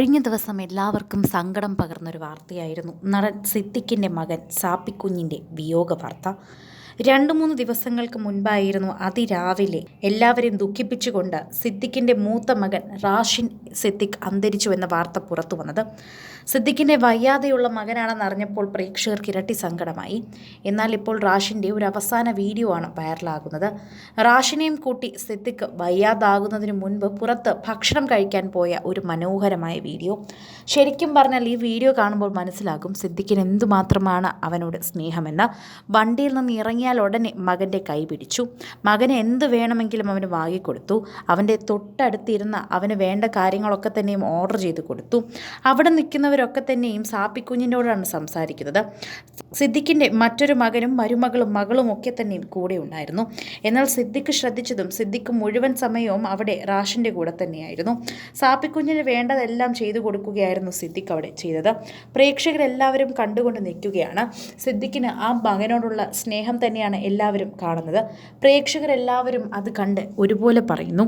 കഴിഞ്ഞ ദിവസം എല്ലാവർക്കും സങ്കടം പകർന്നൊരു വാർത്തയായിരുന്നു. നടൻ സിദ്ദിഖിന്റെ മകൻ സാപ്പിക്കുഞ്ഞിന്റെ വിയോഗ വാർത്ത. രണ്ടു മൂന്ന് ദിവസങ്ങൾക്ക് മുൻപായിരുന്നു അതിരാവിലെ എല്ലാവരെയും ദുഃഖിപ്പിച്ചുകൊണ്ട് സിദ്ദിഖിന്റെ മൂത്ത മകൻ റാഷിൻ സിദ്ദിഖ് അന്തരിച്ചു എന്ന വാർത്ത പുറത്തു വന്നത്. സിദ്ദിഖിന്റെ വയ്യാതെയുള്ള മകനാണെന്ന് അറിഞ്ഞപ്പോൾ പ്രേക്ഷകർക്ക് ഇരട്ടി സങ്കടമായി. എന്നാൽ ഇപ്പോൾ റാഷിന്റെ ഒരു അവസാന വീഡിയോ ആണ് വൈറലാകുന്നത്. റാഷിനെയും കൂട്ടി സിദ്ദിഖ് വയ്യാതാകുന്നതിന് മുൻപ് പുറത്ത് ഭക്ഷണം കഴിക്കാൻ പോയ ഒരു മനോഹരമായ വീഡിയോ. ശരിക്കും പറഞ്ഞാൽ ഈ വീഡിയോ കാണുമ്പോൾ മനസ്സിലാകും സിദ്ദിഖിന് എന്തുമാത്രമാണ് അവനോട് സ്നേഹമെന്ന്. വണ്ടിയിൽ നിന്ന് ഇറങ്ങിയാൽ ഉടനെ മകന്റെ കൈ പിടിച്ചു. മകന് എന്ത് വേണമെങ്കിലും അവന് വാങ്ങിക്കൊടുത്തു. അവന്റെ തൊട്ടടുത്തിരുന്ന അവന് വേണ്ട കാര്യങ്ങളൊക്കെ തന്നെയും ഓർഡർ ചെയ്ത് കൊടുത്തു. അവിടെ നിൽക്കുന്നവരൊക്കെ തന്നെയും സാപ്പിക്കുഞ്ഞിനോടാണ് സംസാരിക്കുന്നത്. സിദ്ദിഖിന്റെ മറ്റൊരു മകനും മരുമകളും മകളും ഒക്കെ തന്നെയും കൂടെ ഉണ്ടായിരുന്നു. എന്നാൽ സിദ്ദിഖ് ശ്രദ്ധിച്ചതും സിദ്ദിഖ് മുഴുവൻ സമയവും അവിടെ റാഷിന്റെ കൂടെ തന്നെയായിരുന്നു. സാപ്പിക്കുഞ്ഞിന് വേണ്ടതെല്ലാം ചെയ്തു കൊടുക്കുകയായിരുന്നു സിദ്ദിഖ് അവിടെ ചെയ്തത്. പ്രേക്ഷകരെല്ലാവരും കണ്ടുകൊണ്ട് നിൽക്കുകയാണ്. സിദ്ദിഖിന് ആ മകനോടുള്ള സ്നേഹം തന്നെയാണ് എല്ലാവരും കാണുന്നത്. പ്രേക്ഷകരെല്ലാവരും അത് കണ്ട് ഒരുപോലെ പറയുന്നു.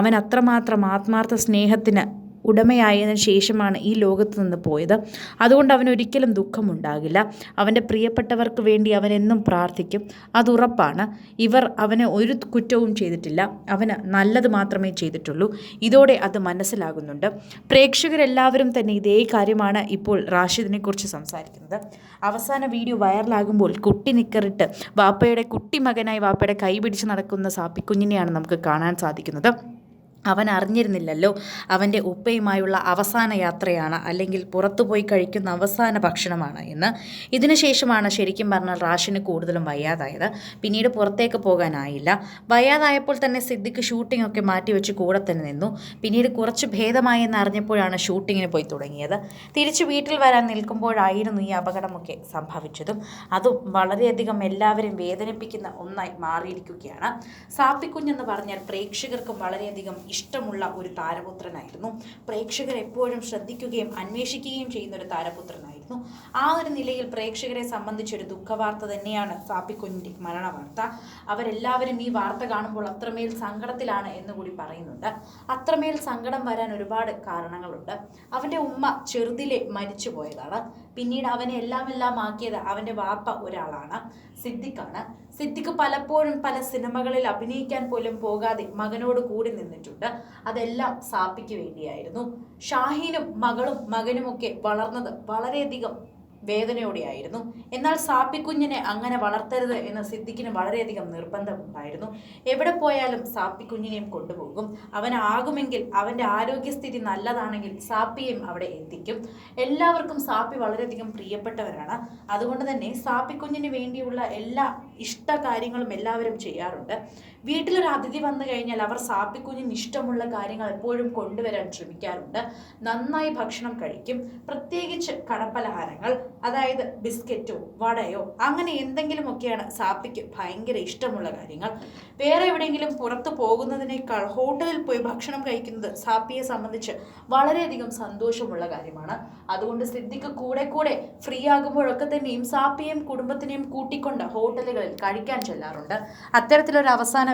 അവൻ അത്രമാത്രം ആത്മാർത്ഥ സ്നേഹത്തിന് ഉടമയായതിനു ശേഷമാണ് ഈ ലോകത്ത് നിന്ന് പോയത്. അതുകൊണ്ട് അവന് ഒരിക്കലും ദുഃഖമുണ്ടാകില്ല. അവന്റെ പ്രിയപ്പെട്ടവർക്ക് വേണ്ടി അവൻ എന്നും പ്രാർത്ഥിക്കും. അതുറപ്പാണ് ഇവർ അവന് ഒരു കുറ്റവും ചെയ്തിട്ടില്ല. അവന് നല്ലത് മാത്രമേ ചെയ്തിട്ടുള്ളൂ. ഇതോടെ അത് മനസ്സിലാകുന്നുണ്ട്. പ്രേക്ഷകരെല്ലാവരും തന്നെ ഇതേ കാര്യമാണ് ഇപ്പോൾ റാഷിദിനെക്കുറിച്ച് സംസാരിക്കുന്നത്. അവസാന വീഡിയോ വൈറലാകുമ്പോൾ കുട്ടി നിക്കറിട്ട് വാപ്പയുടെ കുട്ടി മകനായി വാപ്പയുടെ കൈ പിടിച്ച് നടക്കുന്ന സാപ്പിക്കുഞ്ഞിനെയാണ് നമുക്ക് കാണാൻ സാധിക്കുന്നത്. അവൻ അറിഞ്ഞിരുന്നില്ലല്ലോ. അവന്റെ ഉപ്പയുമായുള്ള അവസാന യാത്രയാണ് അല്ലെങ്കിൽ പുറത്തുപോയി കഴിക്കുന്ന അവസാന ഭക്ഷണമാണ് എന്ന്. ഇതിനുശേഷമാണ് ശരിക്കും പറഞ്ഞാൽ റാഷിന് കൂടുതലും വയ്യാതായത്. പിന്നീട് പുറത്തേക്ക് പോകാനായില്ല. വയ്യാതായപ്പോൾ തന്നെ സിദ്ദിഖ് ഷൂട്ടിംഗ് ഒക്കെ മാറ്റിവെച്ച് കൂടെ തന്നെ നിന്നു. പിന്നീട് കുറച്ച് ഭേദമായി എന്ന് അറിഞ്ഞപ്പോഴാണ് ഷൂട്ടിങ്ങിന് പോയി തുടങ്ങിയത്. തിരിച്ച് വീട്ടിൽ വരാൻ നിൽക്കുമ്പോഴായിരുന്നു ഈ അപകടമൊക്കെ സംഭവിച്ചതും. അതും വളരെയധികം എല്ലാവരും വേദനിപ്പിക്കുന്ന ഒന്നായി മാറിയിരിക്കുകയാണ്. സാപ്പിക്കുഞ്ഞെന്ന് പറഞ്ഞാൽ പ്രേക്ഷകർക്കും വളരെയധികം ഇഷ്ടമുള്ള ഒരു താരപുത്രനായിരുന്നു. പ്രേക്ഷകർ എപ്പോഴും ശ്രദ്ധിക്കുകയും അന്വേഷിക്കുകയും ചെയ്യുന്ന ഒരു താരപുത്രനായിരുന്നു. ആ ഒരു നിലയിൽ പ്രേക്ഷകരെ സംബന്ധിച്ചൊരു ദുഃഖവാർത്ത തന്നെയാണ് സാപ്പിക്കുഞ്ഞിന്റെ മരണ വാർത്ത അവരെല്ലാവരും ഈ വാർത്ത കാണുമ്പോൾ അത്രമേൽ സങ്കടത്തിലാണ് എന്ന് കൂടി പറയുന്നുണ്ട്. അത്രമേൽ സങ്കടം വരാൻ ഒരുപാട് കാരണങ്ങളുണ്ട്. അവന്റെ ഉമ്മ ചെറുതിലെ മരിച്ചു പോയതാണ് പിന്നീട് അവനെ എല്ലാം എല്ലാം ആക്കിയത് അവന്റെ വാപ്പ ഒരാളാണ് സിദ്ദിഖാണ്. സിദ്ദിഖ് പലപ്പോഴും പല സിനിമകളിൽ അഭിനയിക്കാൻ പോലും പോകാതെ മകനോട് കൂടി നിന്നിട്ടുണ്ട്. അതെല്ലാം സാപ്പിക്ക് വേണ്ടിയായിരുന്നു. ഷാഹീനും മകളും മകനുമൊക്കെ വളർന്നത് വളരെയധികം വേദനയോടെയായിരുന്നു. എന്നാൽ സാപ്പിക്കുഞ്ഞിനെ അങ്ങനെ വളർത്തരുത് എന്ന് സിദ്ദിഖിന് വളരെയധികം നിർബന്ധമുണ്ടായിരുന്നു. എവിടെ പോയാലും സാപ്പിക്കുഞ്ഞിനെയും കൊണ്ടുപോകും. അവനാകുമെങ്കിൽ അവന്റെ ആരോഗ്യസ്ഥിതി നല്ലതാണെങ്കിൽ സാപ്പിയെയും അവിടെ എത്തിക്കും. എല്ലാവർക്കും സാപ്പി വളരെയധികം പ്രിയപ്പെട്ടവരാണ് അതുകൊണ്ട് തന്നെ സാപ്പിക്കുഞ്ഞിന് വേണ്ടിയുള്ള എല്ലാ ഇഷ്ട കാര്യങ്ങളും എല്ലാവരും ചെയ്യാറുണ്ട്. വീട്ടിലൊരു അതിഥി വന്നു കഴിഞ്ഞാൽ അവർ സാപ്പിക്കുഞ്ഞിന് ഇഷ്ടമുള്ള കാര്യങ്ങൾ എപ്പോഴും കൊണ്ടുവരാൻ ശ്രമിക്കാറുണ്ട്. നന്നായി ഭക്ഷണം കഴിക്കും. പ്രത്യേകിച്ച് കടപ്പലഹാരങ്ങൾ അതായത് ബിസ്ക്കറ്റോ വടയോ അങ്ങനെ എന്തെങ്കിലുമൊക്കെയാണ് സാപ്പിക്ക് ഭയങ്കര ഇഷ്ടമുള്ള കാര്യങ്ങൾ. വേറെ എവിടെയെങ്കിലും പുറത്തു പോകുന്നതിനേക്കാൾ ഹോട്ടലിൽ പോയി ഭക്ഷണം കഴിക്കുന്നത് സാപ്പിയെ സംബന്ധിച്ച് വളരെയധികം സന്തോഷമുള്ള കാര്യമാണ്. അതുകൊണ്ട് സിദ്ധിക്ക് കൂടെ കൂടെ ഫ്രീ ആകുമ്പോഴൊക്കെ തന്നെയും സാപ്പിയെയും കുടുംബത്തിനെയും കൂട്ടിക്കൊണ്ട് ഹോട്ടലുകളിൽ കഴിക്കാൻ ചെല്ലാറുണ്ട്. അത്തരത്തിലൊരു അവസാന